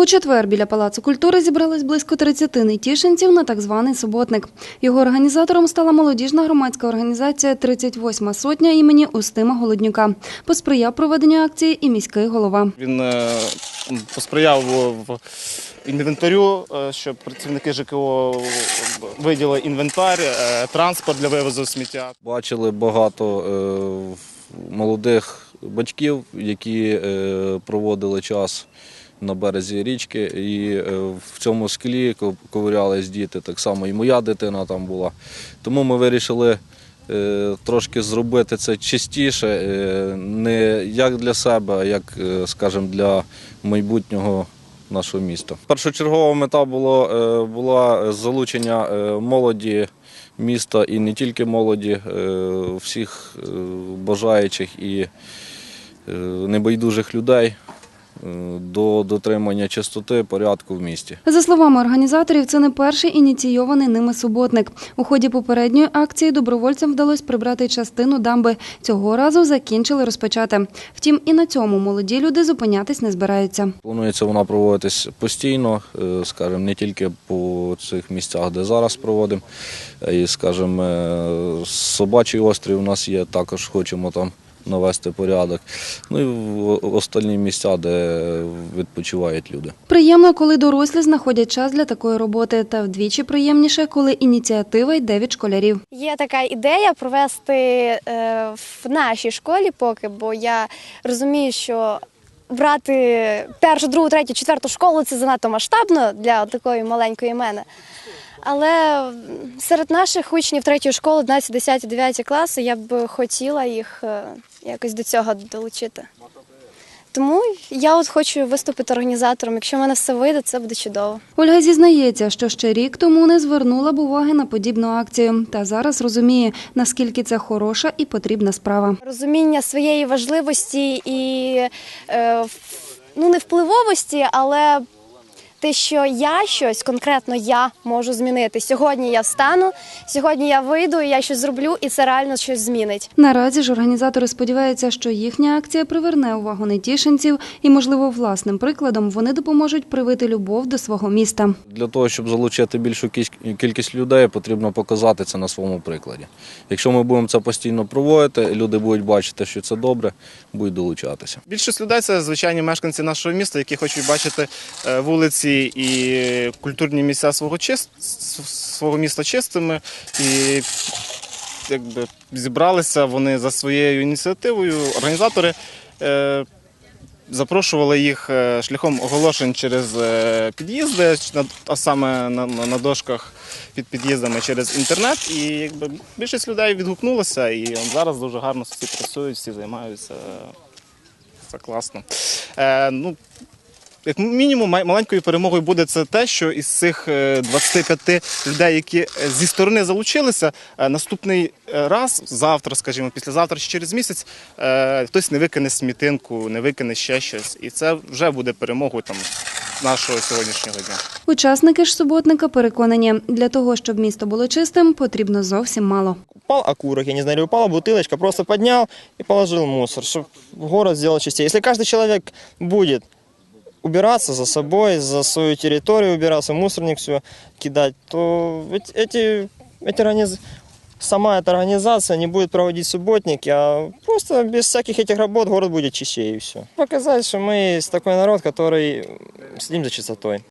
У четвер біля Палацу культури зібрались близько 30 нетішинців на так званий суботник. Його організатором стала молодіжна громадська організація «38 сотня імені Устима Голоднюка. Посприяв проведенню акції і міський голова. Він е, посприяв в інвентарю, е, щоб працівники ЖКО виділи інвентар, е, транспорт для вивозу сміття. Бачили багато молодих батьків, які проводили час на березі річки. І е, в цьому склі ко- ковирялись діти. Так само і моя дитина там була. Тому ми вирішили е, трошки зробити це чистіше, е, не як для себе, а як, скажімо, для майбутнього. Нашого міста. Першочергова мета було, була залучення молоді міста і не тільки молоді, всіх бажаючих і небайдужих людей до дотримання чистоти, порядку в місті. За словами організаторів, це не перший ініційований ними суботник. У ході попередньої акції добровольцям вдалося прибрати частину дамби. Цього разу закінчили розпочати. Втім, і на цьому молоді люди зупинятись не збираються. Планується вона проводитись постійно, е, скажімо, не тільки по цих місцях, де зараз проводимо. І, скажімо, е, собачий острів у нас є, також хочемо там навести порядок. Ну і в остальні місця, де відпочивають люди. Приємно, коли дорослі знаходять час для такої роботи, та вдвічі приємніше, коли ініціатива йде від школярів. Є така ідея провести е, в нашій школі поки, бо я розумію, що брати першу, другу, третю, четверту школу це занадто масштабно для такої маленької мене. Але серед наших учнів третьої школи, 11, 10, 9 класи, я б хотіла їх е, якось до цього долучити. Тому я от хочу виступити організатором. Якщо в мене все вийде, це буде чудово. Ольга зізнається, що ще рік тому не звернула б уваги на подібну акцію, та зараз розуміє, наскільки це хороша і потрібна справа. розуміння своєї важливості і е, ну не впливовості, але те, що я щось конкретно я можу змінити. Сьогодні я встану, сьогодні я вийду, і я щось зроблю, і це реально щось змінить. Наразі ж організатори сподіваються, що їхня акція приверне увагу нетішинців і, можливо, власним прикладом вони допоможуть привити любов до свого міста. Для того, щоб залучити більшу кількість людей, потрібно показати це на своєму прикладі. Якщо ми будемо це постійно проводити, люди будуть бачити, що це добре, будуть долучатися. Більшість людей це звичайні мешканці нашого міста, які хочуть бачити е, вулиці і культурні місця свого чис- свого міста чистими. І якби зібралися вони за своєю ініціативою. Організатори е, запрошували їх е, шляхом оголошень через е, під'їзди, а саме на, на дошках під під'їздами через інтернет. І якби більшість людей відгукнулося, і зараз дуже гарно всі працюють, всі займаються. Це класно. Е, ну, як мінімум, май- маленькою перемогою буде це те, що із цих е, 25 людей, які е, зі сторони залучилися, е, наступний е, раз, завтра, скажімо, післязавтра чи через місяць, е, хтось не викине смітинку, не викине ще щось. І це вже буде перемогою там, нашого сьогоднішнього дня. Учасники ж суботника переконані, для того, щоб місто було чистим, потрібно зовсім мало. упал окурок, я не знаю, или упала бутылочка, просто поднял и положил в мусор, чтобы город сделал чистее. Если каждый человек будет убираться за собой, за свою территорию убираться, в мусорник все кидать, то ведь эти, эти организ- сама эта организация не будет проводить субботники, а просто без всяких этих работ город будет чистее и все. Показать, что мы такой народ, который следим за чистотой.